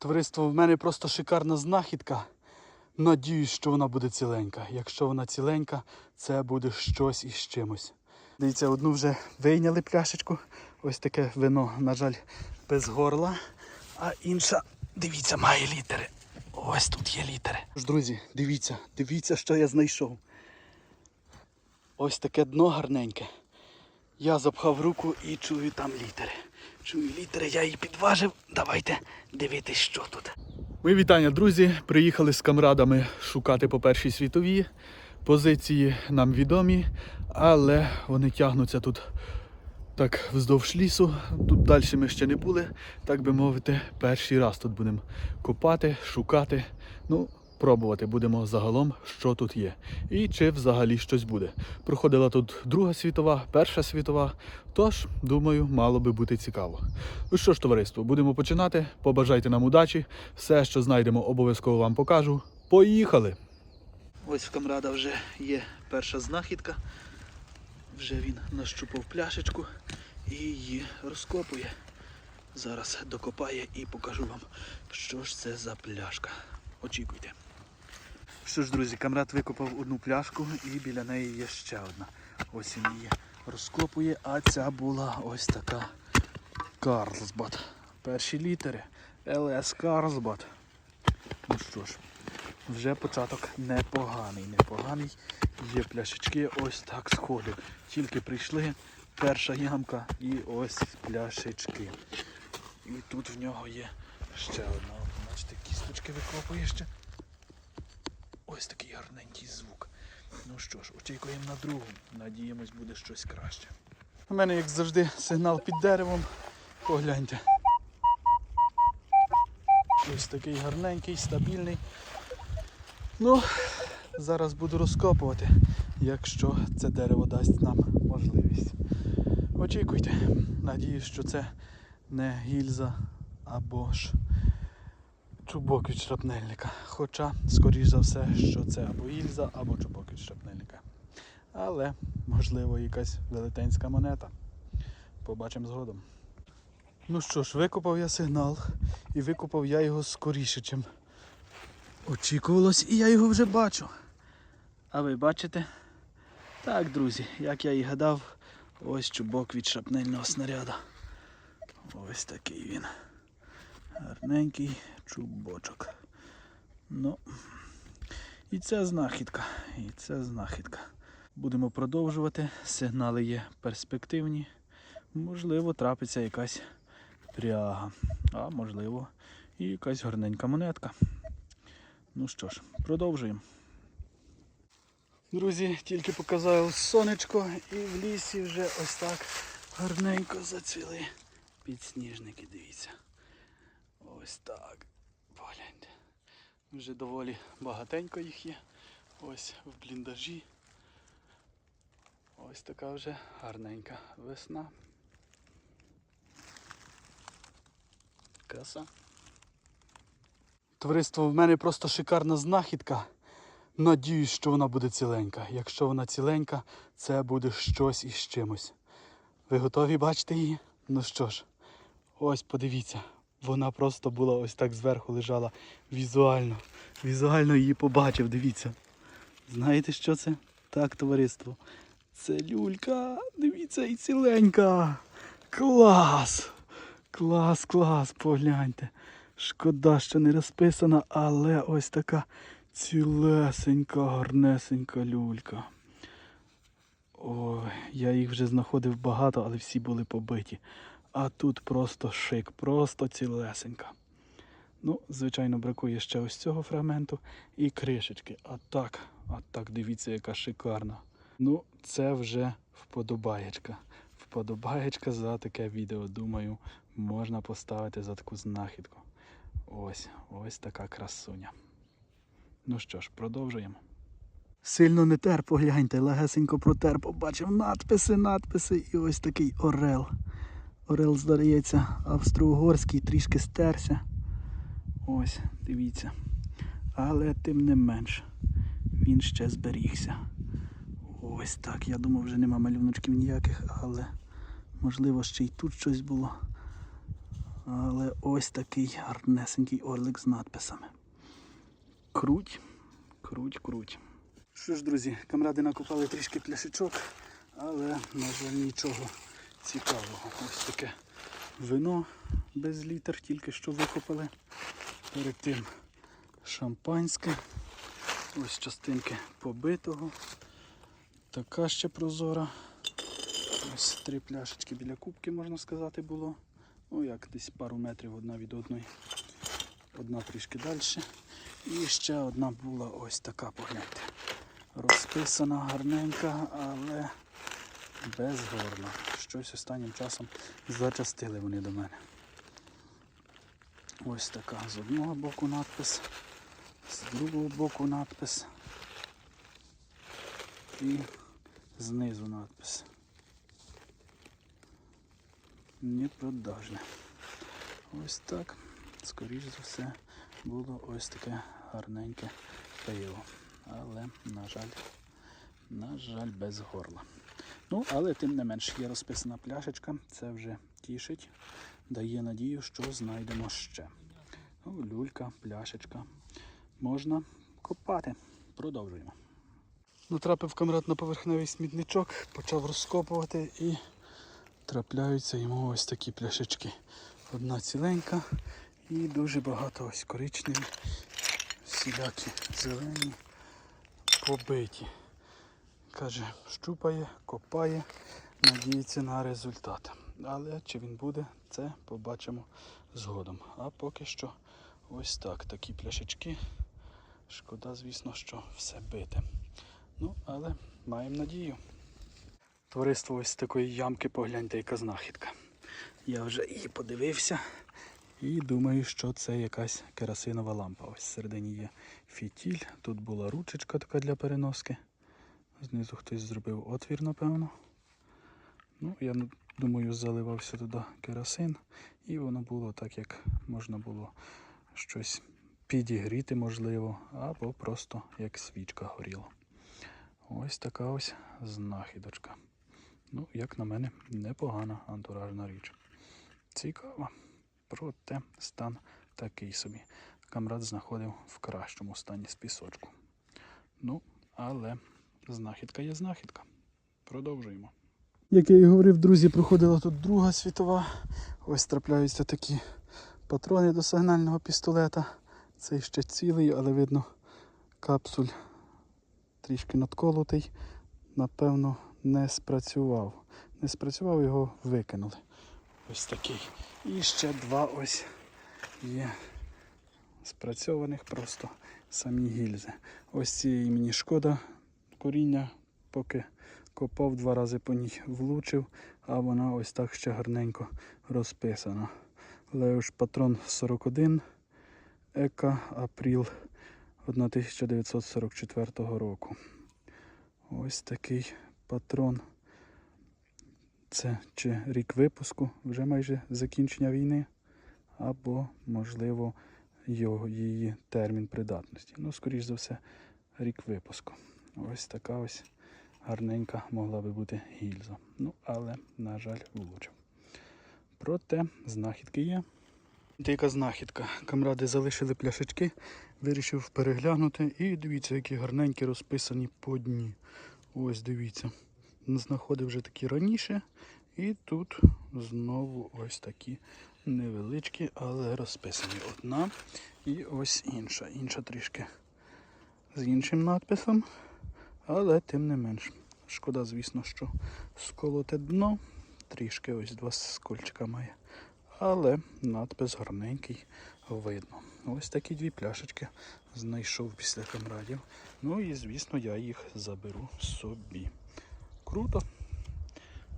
Товариство, в мене просто шикарна знахідка. Надіюсь, що вона буде ціленька. Якщо вона ціленька, це буде щось із чимось. Дивіться, одну вже вийняли пляшечку. Ось таке вино, на жаль, без горла. А інша, дивіться, має літери. Ось тут є літери. Тож, друзі, дивіться, дивіться, що я знайшов. Ось таке дно гарненьке. Я запхав руку і чую там літери. Чую літери, я її підважив. Давайте дивитись, що тут. Мої вітання, друзі. Приїхали з камрадами шукати по першій світовій. Позиції нам відомі, але вони тягнуться тут так вздовж лісу. Тут далі ми ще не були. Так би мовити, перший раз тут будемо копати, шукати. Ну, пробувати будемо загалом, що тут є. І чи взагалі щось буде. Проходила тут Друга світова, Перша світова. Тож, думаю, мало би бути цікаво. Ну що ж, товариство, будемо починати. Побажайте нам удачі. Все, що знайдемо, обов'язково вам покажу. Поїхали! Ось в камрада вже є перша знахідка. Вже він нащупав пляшечку і її розкопує. Зараз докопає і покажу вам, що ж це за пляшка. Очікуйте. Що ж, друзі, камрад викопав одну пляшку і біля неї є ще одна. Ось він її розкопує, а ця була ось така Карлсбад. Перші літери. ЛС Карлсбад. Ну що ж, вже початок непоганий, непоганий. Є пляшечки ось так сходу. Тільки прийшли, перша ямка і ось пляшечки. І тут в нього є ще одна. Бачите, кісточки викопує ще. Ось такий гарненький звук. Ну що ж, очікуємо на другу. Надіємось, буде щось краще. У мене, як завжди, сигнал під деревом. Погляньте. Ось такий гарненький, стабільний. Ну, зараз буду розкопувати, якщо це дерево дасть нам можливість. Очікуйте. Надіюсь, що це не гільза або ж чубок від шрапнельника. Хоча, скоріш за все, що це або гільза, або чубок від шрапнельника. Але, можливо, якась велетенська монета. Побачимо згодом. Ну що ж, викопав я сигнал і викопав я його скоріше, чим очікувалось, і я його вже бачу. А ви бачите? Так, друзі, як я і гадав, ось чубок від шрапнельного снаряда. Ось такий він. Гарненький чубочок. Ну, і це знахідка. І це знахідка. Будемо продовжувати. Сигнали є перспективні. Можливо, трапиться якась пряга. А можливо, і якась гарненька монетка. Ну що ж, продовжуємо. Друзі, тільки показав сонечко і в лісі вже ось так гарненько зацвіли підсніжники, дивіться. Ось так. Погляньте. Вже доволі багатенько їх є. Ось в бліндажі. Ось така вже гарненька весна. Краса. Товариство, в мене просто шикарна знахідка. Надіюсь, що вона буде ціленька. Якщо вона ціленька, це буде щось із чимось. Ви готові бачити її? Ну що ж, ось подивіться. Вона просто була ось так зверху лежала візуально. Візуально її побачив, дивіться. Знаєте, що це? Так, товариство. Це люлька. Дивіться, і ціленька. Клас! Клас, клас, погляньте. Шкода, що не розписана, але ось така цілесенька, гарнесенька люлька. Ой, я їх вже знаходив багато, але всі були побиті. А тут просто шик, просто цілесенька. Ну, звичайно, бракує ще ось цього фрагменту і кришечки. А так, а так, дивіться, яка шикарна. Ну, це вже вподобаєчка. Вподобаєчка за таке відео. Думаю, можна поставити за таку знахідку. Ось, ось така красуня. Ну що ж, продовжуємо. Сильно не тер, погляньте, легесенько протер, побачив надписи, надписи і ось такий орел. Орел, здається, австро-угорський, трішки стерся. Ось, дивіться. Але тим не менш, він ще зберігся. Ось так. Я думав, вже нема малюночків ніяких, але можливо ще й тут щось було. Але ось такий гарнесенький орлик з надписами. Круть, круть, круть. Що ж, друзі, камради накопали трішки пляшечок, але, на жаль, нічого цікавого. Ось таке вино без літр, тільки що викопали. Перед тим шампанське. Ось частинки побитого. Така ще прозора. Ось три пляшечки біля кубки, можна сказати, було. Ну, як десь пару метрів одна від одної. Одна трішки далі. І ще одна була ось така, погляньте. Розписана, гарненька, але без горла. Щось останнім часом зачастили вони до мене. Ось така з одного боку надпис, з другого боку надпис і знизу надпис. Непродажне. Ось так. Скоріш за все було ось таке гарненьке пиво. Але, на жаль, на жаль, без горла. Ну, але тим не менш є розписана пляшечка, це вже тішить, дає надію, що знайдемо ще. Ну, люлька, пляшечка. Можна копати. Продовжуємо. Натрапив камрад на поверхневий смітничок, почав розкопувати і трапляються йому ось такі пляшечки. Одна ціленька і дуже багато ось коричневі, всілякі зелені, побиті. Каже, щупає, копає, надіється на результат. Але чи він буде, це побачимо згодом. А поки що ось так, такі пляшечки. Шкода, звісно, що все бите. Ну, але маємо надію. Товариство ось такої ямки, погляньте, яка знахідка. Я вже її подивився і думаю, що це якась керосинова лампа. Ось всередині є фітіль, тут була ручечка така для переноски. Знизу хтось зробив отвір, напевно. Ну, я думаю, заливався туди керосин, і воно було так, як можна було щось підігріти, можливо, або просто як свічка горіла. Ось така ось знахідочка. Ну, як на мене, непогана антуражна річ. Цікаво. Проте стан такий собі. Камрад знаходив в кращому стані з пісочку. Ну, але знахідка є знахідка. Продовжуємо. Як я і говорив, друзі, проходила тут Друга світова. Ось трапляються такі патрони до сигнального пістолета. Цей ще цілий, але видно, капсуль трішки надколотий. Напевно, не спрацював. Не спрацював, його викинули. Ось такий. І ще два ось є спрацьованих просто самі гільзи. Ось цієї мені шкода коріння, поки копав два рази по ній влучив, а вона ось так ще гарненько розписана. Леуш патрон 41 Ека Апріл 1944 року. Ось такий патрон. Це чи рік випуску, вже майже закінчення війни, або, можливо, його, її термін придатності. Ну, скоріш за все, рік випуску. Ось така ось гарненька могла би бути гільза. Ну, але, на жаль, влучив. Проте знахідки є. Яка знахідка. Камради залишили пляшечки, вирішив переглянути. І дивіться, які гарненькі розписані по дні. Ось дивіться. Знаходив вже такі раніше. І тут знову ось такі невеличкі, але розписані. Одна і ось інша. Інша трішки з іншим надписом. Але тим не менш. Шкода, звісно, що сколоте дно. Трішки ось два скольчика має. Але надпис гарненький видно. Ось такі дві пляшечки знайшов після камрадів. Ну і звісно я їх заберу собі. Круто.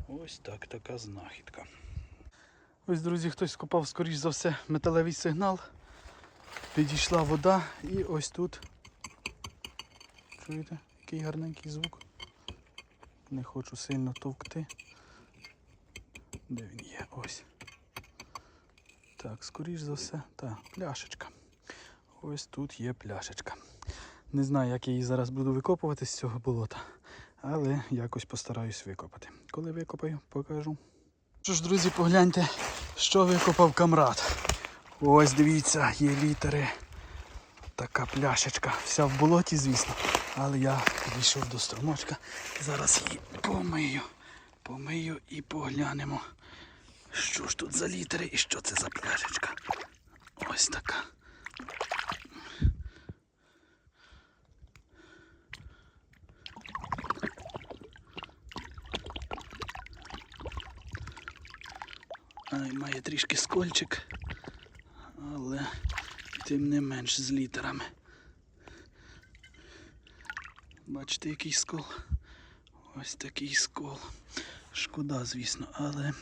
Ось так така знахідка. Ось, друзі, хтось скопав, скоріш за все, металевий сигнал. Підійшла вода і ось тут. Чуєте, який гарненький звук. Не хочу сильно товкти. Де він є? Ось. Так, скоріш за все, так, пляшечка. Ось тут є пляшечка. Не знаю, як я її зараз буду викопувати з цього болота, але якось постараюсь викопати. Коли викопаю, покажу. Що ж, друзі, погляньте, Що викопав камрад? Ось дивіться, є літери. Така пляшечка. Вся в болоті, звісно. Але я підійшов до струмочка. Зараз її помию. Помию і поглянемо. Що ж тут за літери і що це за пляшечка? Ось така. Ай, має трішки скольчик, але тим не менш з літерами. Бачите, який скол? Ось такий скол. Шкода, звісно, але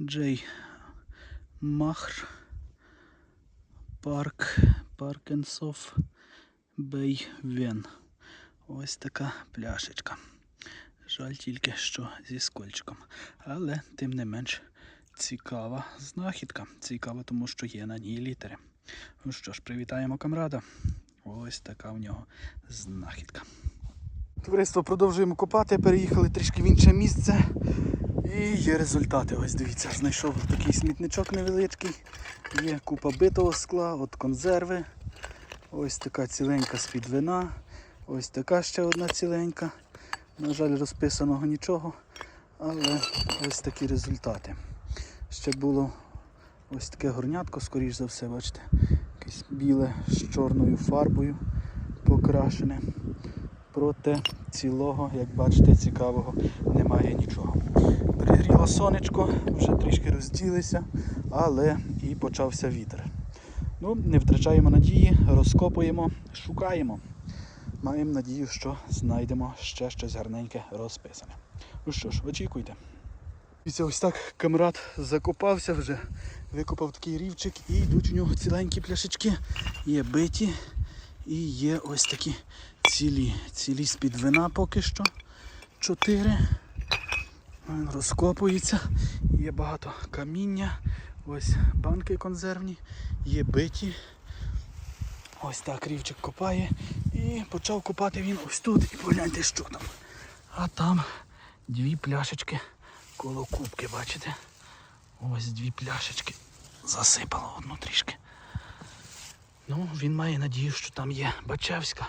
Джей Махр Парк Паркенсоф Бей Вен. Ось така пляшечка. Жаль тільки, що зі скольчиком. Але тим не менш цікава знахідка. Цікава, тому що є на ній літери. Ну що ж, привітаємо камрада. Ось така в нього знахідка. Товариство продовжуємо копати, переїхали трішки в інше місце. І є результати. Ось дивіться, знайшов такий смітничок невеличкий. Є купа битого скла, от консерви. Ось така ціленька з-під вина. Ось така ще одна ціленька. На жаль, розписаного нічого. Але ось такі результати. Ще було ось таке горнятко, скоріш за все, бачите, якесь біле з чорною фарбою покрашене. Проте цілого, як бачите, цікавого немає нічого. Пригріло сонечко, вже трішки розділися, але і почався вітер. Ну, не втрачаємо надії, розкопуємо, шукаємо. Маємо надію, що знайдемо ще щось гарненьке розписане. Ну що ж, очікуйте. Дивіться, ось так камрад закопався вже, викопав такий рівчик і йдуть у нього ціленькі пляшечки. Є биті і є ось такі цілі. Цілі з-під вина поки що. Чотири. Він розкопується. Є багато каміння. Ось банки консервні, є биті. Ось так рівчик копає. І почав копати він ось тут. І погляньте, що там. А там дві пляшечки коло кубки, бачите? Ось дві пляшечки. Засипало одну трішки. Ну, він має надію, що там є Бачевська.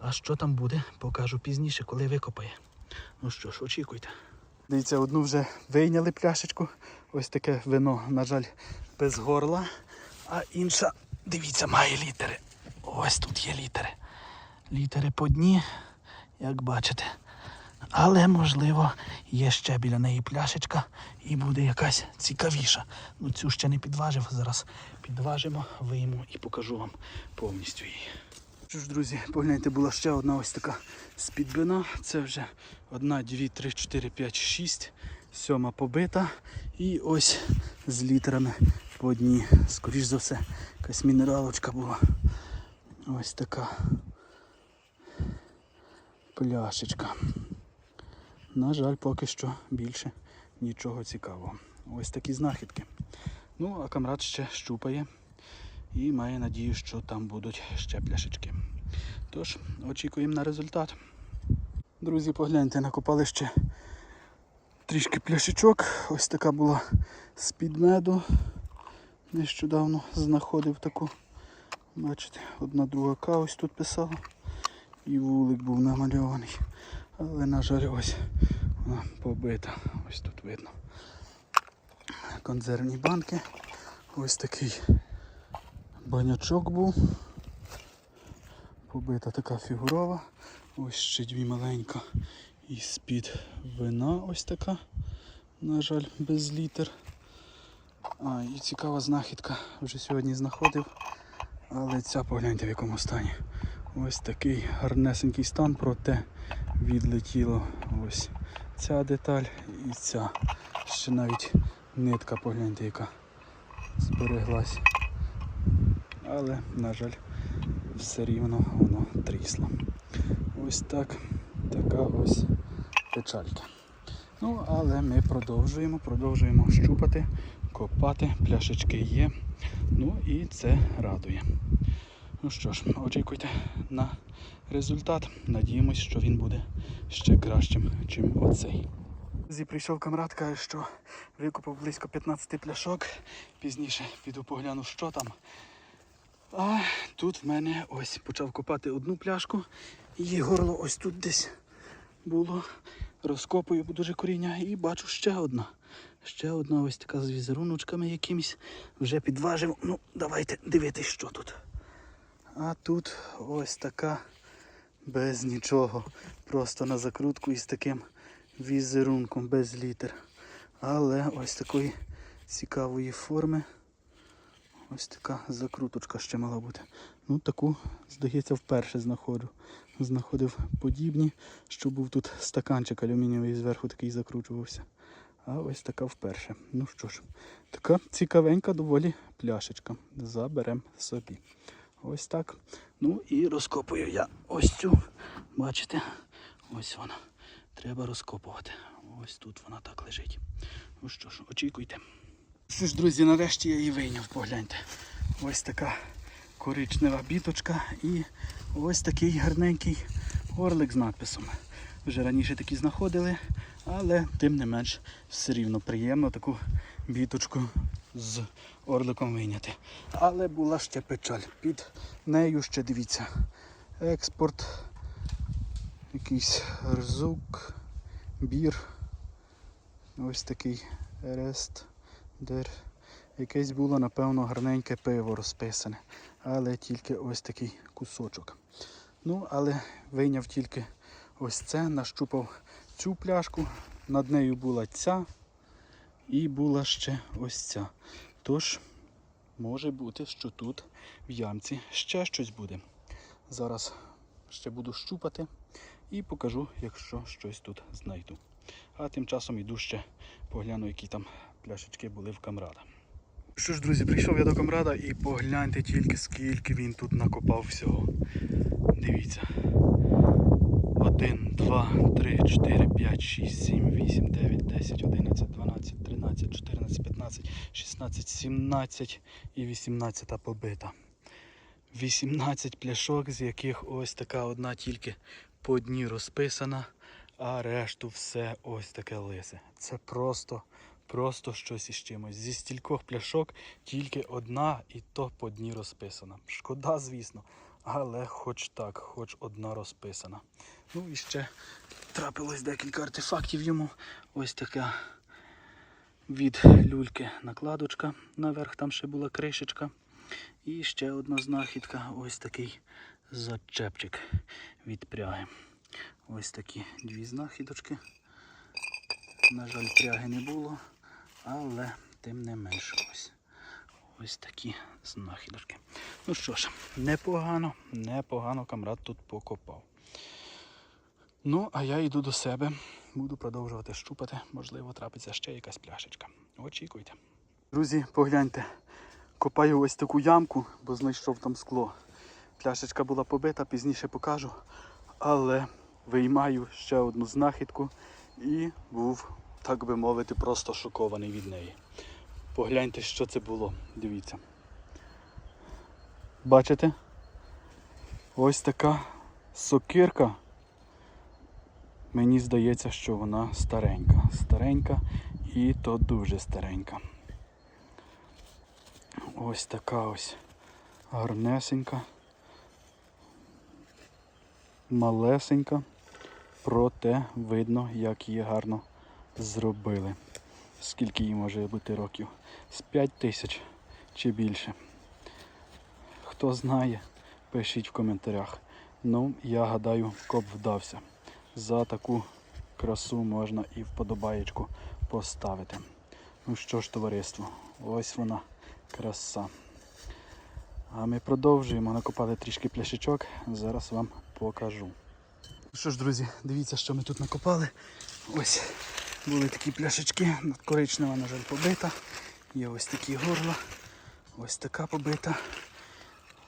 А що там буде, покажу пізніше, коли викопає. Ну що ж, очікуйте. Дивіться, одну вже вийняли пляшечку. Ось таке вино, на жаль, без горла. А інша, дивіться, має літери. Ось тут є літери. Літери по дні, як бачите. Але, можливо, є ще біля неї пляшечка і буде якась цікавіша. Ну цю ще не підважив. Зараз підважимо, вийму і покажу вам повністю її. Що ж, друзі, погляньте, була ще одна ось така спідбина. Це вже одна, дві, три, чотири, п'ять, шість. Сьома побита. І ось з літерами по одній. Скоріш за все, якась мінералочка була. Ось така пляшечка. На жаль, поки що більше нічого цікавого. Ось такі знахідки. Ну, а камрад ще щупає і має надію, що там будуть ще пляшечки. Тож, очікуємо на результат. Друзі, погляньте, накопали ще трішки пляшечок. Ось така була з-під меду. Нещодавно знаходив таку. Бачите, одна друга К ось тут писала. І вулик був намальований. Але, на жаль, ось вона побита. Ось тут видно. Консервні банки. Ось такий банячок був. Побита така фігурова. Ось ще дві маленька. І з-під вина ось така. На жаль, без літер. А, і цікава знахідка. Вже сьогодні знаходив. Але ця погляньте в якому стані. Ось такий гарнесенький стан, проте відлетіло ось ця деталь і ця. Ще навіть нитка, погляньте, яка збереглась. Але, на жаль, все рівно воно трісло. Ось так, така ось печалька. Ну, але ми продовжуємо, продовжуємо щупати, копати, пляшечки є. Ну і це радує. Ну що ж, очікуйте на результат. Надіємось, що він буде ще кращим, ніж оцей. Зі прийшов камрад, каже, що викупив близько 15 пляшок. Пізніше піду погляну, що там. А тут в мене ось почав копати одну пляшку. Її горло ось тут десь було. Розкопую дуже коріння і бачу ще одна. Ще одна ось така з візеруночками якимись. Вже підважив. Ну, давайте дивитись, що тут. А тут ось така без нічого. Просто на закрутку із таким візерунком без літер. Але ось такої цікавої форми. Ось така закруточка ще мала бути. Ну, таку, здається, вперше знаходжу. Знаходив подібні, що був тут стаканчик алюмінієвий зверху такий закручувався. А ось така вперше. Ну що ж, така цікавенька доволі пляшечка. Заберем собі. Ось так. Ну і розкопую я ось цю. Бачите? Ось вона. Треба розкопувати. Ось тут вона так лежить. Ну що ж, очікуйте. Що ж, друзі, нарешті я її вийняв, погляньте. Ось така коричнева біточка і ось такий гарненький орлик з надписом. Вже раніше такі знаходили, але тим не менш все рівно приємно таку біточку з орликом вийняти. Але була ще печаль. Під нею ще дивіться. Експорт, якийсь рзук, бір. Ось такий рест. Дер. Якесь було, напевно, гарненьке пиво розписане. Але тільки ось такий кусочок. Ну, але вийняв тільки ось це, нащупав цю пляшку. Над нею була ця і була ще ось ця. Тож, може бути, що тут в ямці ще щось буде. Зараз ще буду щупати і покажу, якщо щось тут знайду. А тим часом йду ще погляну, які там пляшечки були в камрада. Що ж, друзі, прийшов я до камрада і погляньте тільки, скільки він тут накопав всього. Дивіться. 1, 2, 3, 4, 5, 6, 7, 8, 9, 10, 11, 12, 13, 14, 15, 16, 17 і 18 побита. 18 пляшок, з яких ось така одна тільки по дні розписана, а решту все ось таке лисе. Це просто, просто щось із чимось. Зі стількох пляшок тільки одна і то по дні розписана. Шкода, звісно, але хоч так, хоч одна розписана. Ну і ще трапилось декілька артефактів йому. Ось така від люльки накладочка. Наверх там ще була кришечка. І ще одна знахідка, ось такий зачепчик від пряги. Ось такі дві знахідочки. На жаль, пряги не було, але тим не менш ось. Ось такі знахідочки. Ну що ж, непогано, непогано камрад тут покопав. Ну, а я йду до себе, буду продовжувати щупати, можливо, трапиться ще якась пляшечка. Очікуйте. Друзі, погляньте, копаю ось таку ямку, бо знайшов там скло. Пляшечка була побита, пізніше покажу. Але виймаю ще одну знахідку і був, так би мовити, просто шокований від неї. Погляньте, що це було. Дивіться. Бачите? Ось така сокирка. Мені здається, що вона старенька. Старенька і то дуже старенька. Ось така ось гарнесенька. Малесенька. Проте видно, як її гарно зробили. Скільки їй може бути років? З 5 тисяч чи більше. Хто знає, пишіть в коментарях. Ну, я гадаю, коп вдався. За таку красу можна і вподобаєчку поставити. Ну що ж, товариство, ось вона краса. А ми продовжуємо. Накопали трішки пляшечок. Зараз вам покажу. Ну Що ж, друзі, дивіться, що ми тут накопали. Ось були такі пляшечки. Коричнева, на жаль, побита. Є ось такі горла. Ось така побита.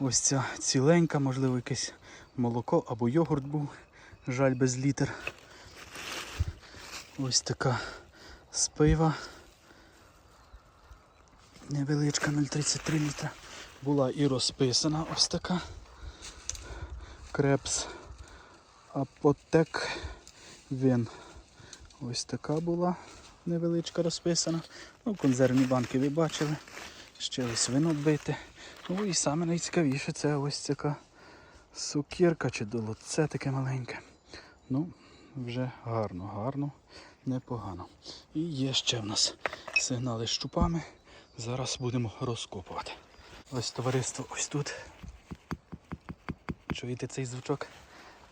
Ось ця ціленька, можливо, якесь молоко або йогурт був. Жаль без літер. Ось така з пива. Невеличка 0,33 літра. Була і розписана ось така. Крепс Апотек Він. Ось така була невеличка розписана. Ну, консервні банки ви бачили. Ще ось вино бите. Ну і саме найцікавіше це ось така сукірка чи долоце таке маленьке. Ну, вже гарно, гарно, непогано. І є ще в нас сигнали з щупами. Зараз будемо розкопувати. Ось товариство, ось тут. Чуєте цей звучок?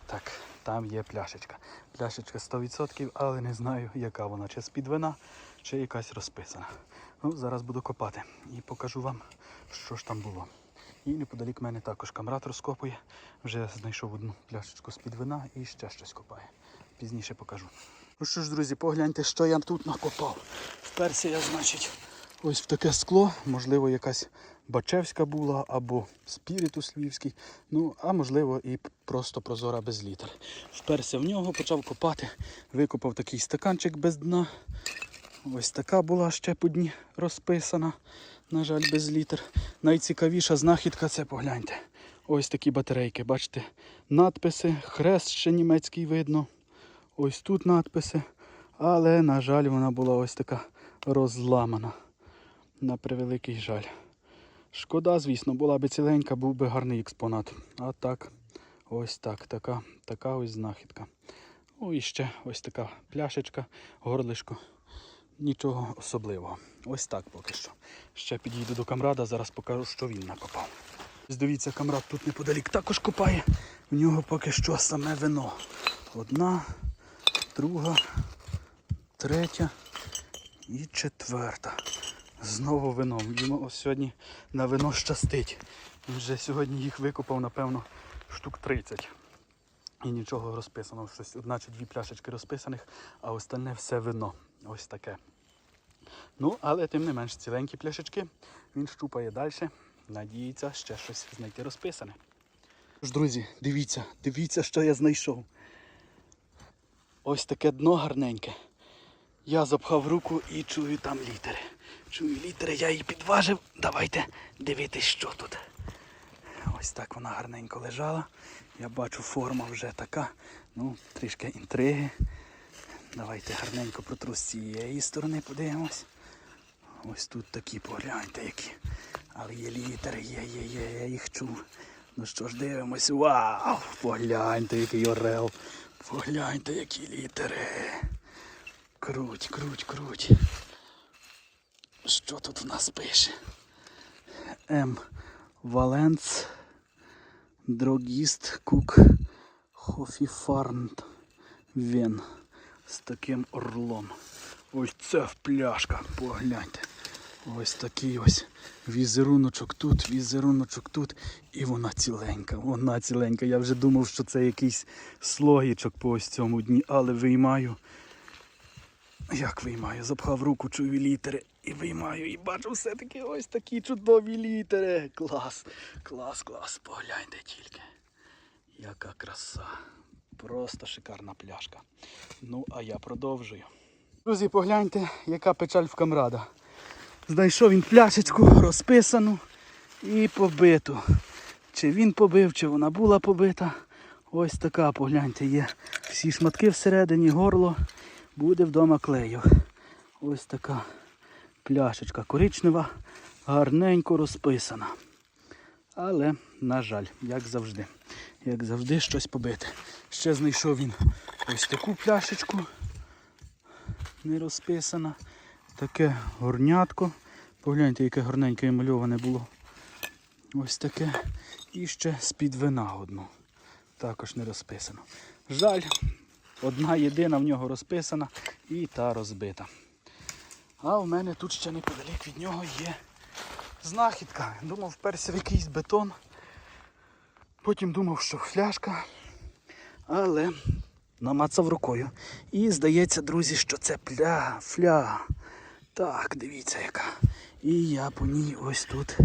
Так, там є пляшечка. Пляшечка 100%, але не знаю, яка вона, чи з-під вина, чи якась розписана. Ну, зараз буду копати і покажу вам, що ж там було. І неподалік мене також камрад розкопує. Вже знайшов одну пляшечку з-під вина і ще щось копає. Пізніше покажу. Ну що ж, друзі, погляньте, що я тут накопав. Вперся я, значить, ось в таке скло, можливо, якась Бачевська була або спірітус львівський, ну, а можливо і просто прозора без літер. Вперся в нього, почав копати, викопав такий стаканчик без дна. Ось така була ще по дні розписана, на жаль, без літер. Найцікавіша знахідка це погляньте. Ось такі батарейки, бачите, надписи, хрест ще німецький видно. Ось тут надписи. Але, на жаль, вона була ось така розламана. На превеликий жаль. Шкода, звісно, була би ціленька, був би гарний експонат. А так, ось так, така, така ось знахідка. Ну і ще ось така пляшечка, горлишко. Нічого особливого. Ось так поки що. Ще підійду до камрада, зараз покажу, що він накопав. Ось Дивіться, камрад тут неподалік також копає. В нього поки що саме вино. Одна, друга, третя і четверта. Знову вино. Йому ось сьогодні на вино щастить. Він вже сьогодні їх викопав, напевно, штук 30. І нічого розписано. Щось одна чи дві пляшечки розписаних, а остальне все вино. Ось таке. Ну, але тим не менш ціленькі пляшечки. Він щупає далі. Надіється ще щось знайти розписане. Тож, друзі, дивіться, дивіться, що я знайшов. Ось таке дно гарненьке. Я запхав руку і чую там літери. Чую літери, я її підважив. Давайте дивитись, що тут. Ось так вона гарненько лежала. Я бачу, форма вже така. Ну, трішки інтриги. Давайте гарненько протру з цієї сторони подивимось. Ось тут такі, погляньте які. Але є літери, є, є, є, я їх чув. Ну що ж дивимось. Вау! Погляньте, який орел. Погляньте, які літери. Круть, круть, круть. Що тут в нас пише? М. Валенц. Дрогіст Кук Хофіфарнт Вен. З таким орлом. Ось це пляшка, погляньте. Ось такий ось візеруночок тут, візеруночок тут. І вона ціленька, вона ціленька. Я вже думав, що це якийсь слогічок по ось цьому дні, але виймаю. Як виймаю? Запхав руку, чую літери і виймаю, і бачу все-таки ось такі чудові літери. Клас, клас, клас. Погляньте тільки. Яка краса. Просто шикарна пляшка. Ну, а я продовжую. Друзі, погляньте, яка печаль в камрада. Знайшов він пляшечку розписану і побиту. Чи він побив, чи вона була побита. Ось така, погляньте, є всі шматки всередині, горло. Буде вдома клею. Ось така пляшечка коричнева, гарненько розписана. Але, на жаль, як завжди. Як завжди, щось побите. Ще знайшов він ось таку пляшечку. Не розписана. Таке горнятко. Погляньте, яке гарненьке і мальоване було. Ось таке. І ще з-під вина одну. Також не розписано. Жаль, одна єдина в нього розписана і та розбита. А в мене тут ще неподалік від нього є знахідка. Думав, вперся в якийсь бетон. Потім думав, що фляжка. Але намацав рукою. І здається, друзі, що це пля, фля. Так, дивіться яка. І я по ній ось тут.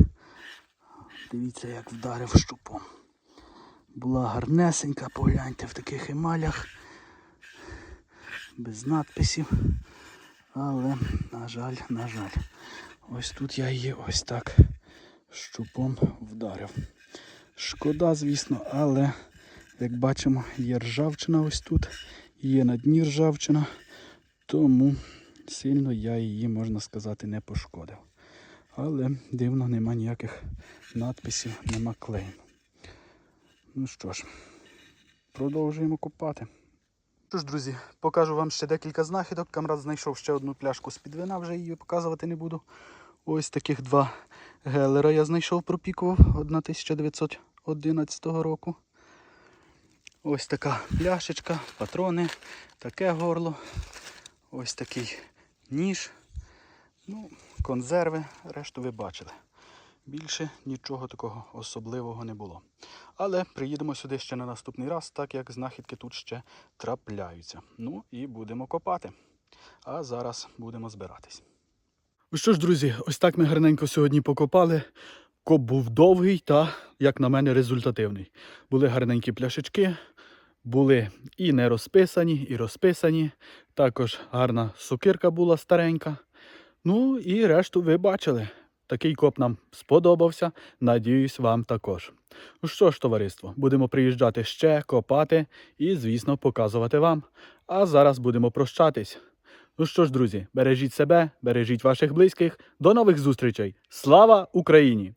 Дивіться, як вдарив щупом. Була гарнесенька, погляньте в таких емалях. Без надписів. Але, на жаль, на жаль. Ось тут я її ось так щупом вдарив. Шкода, звісно, але, як бачимо, є ржавчина ось тут, є на дні ржавчина. Тому сильно я її, можна сказати, не пошкодив. Але дивно, нема ніяких надписів, нема клейм. Ну що ж, продовжуємо купати. Що ж, друзі, покажу вам ще декілька знахідок. Камрад знайшов ще одну пляшку з-під вина, вже її показувати не буду. Ось таких два гелера я знайшов, пропікував 1911 року. Ось така пляшечка, патрони, таке горло, ось такий ніж, ну, консерви, решту ви бачили. Більше нічого такого особливого не було. Але приїдемо сюди ще на наступний раз, так як знахідки тут ще трапляються. Ну і будемо копати. А зараз будемо збиратись. Ну що ж, друзі, ось так ми гарненько сьогодні покопали. Коп був довгий та, як на мене, результативний. Були гарненькі пляшечки, були і не розписані, і розписані. Також гарна сокирка була старенька. Ну і решту ви бачили. Такий коп нам сподобався. Надіюсь, вам також. Ну що ж, товариство, будемо приїжджати ще, копати і, звісно, показувати вам. А зараз будемо прощатись. Ну що ж, друзі, бережіть себе, бережіть ваших близьких. До нових зустрічей. Слава Україні!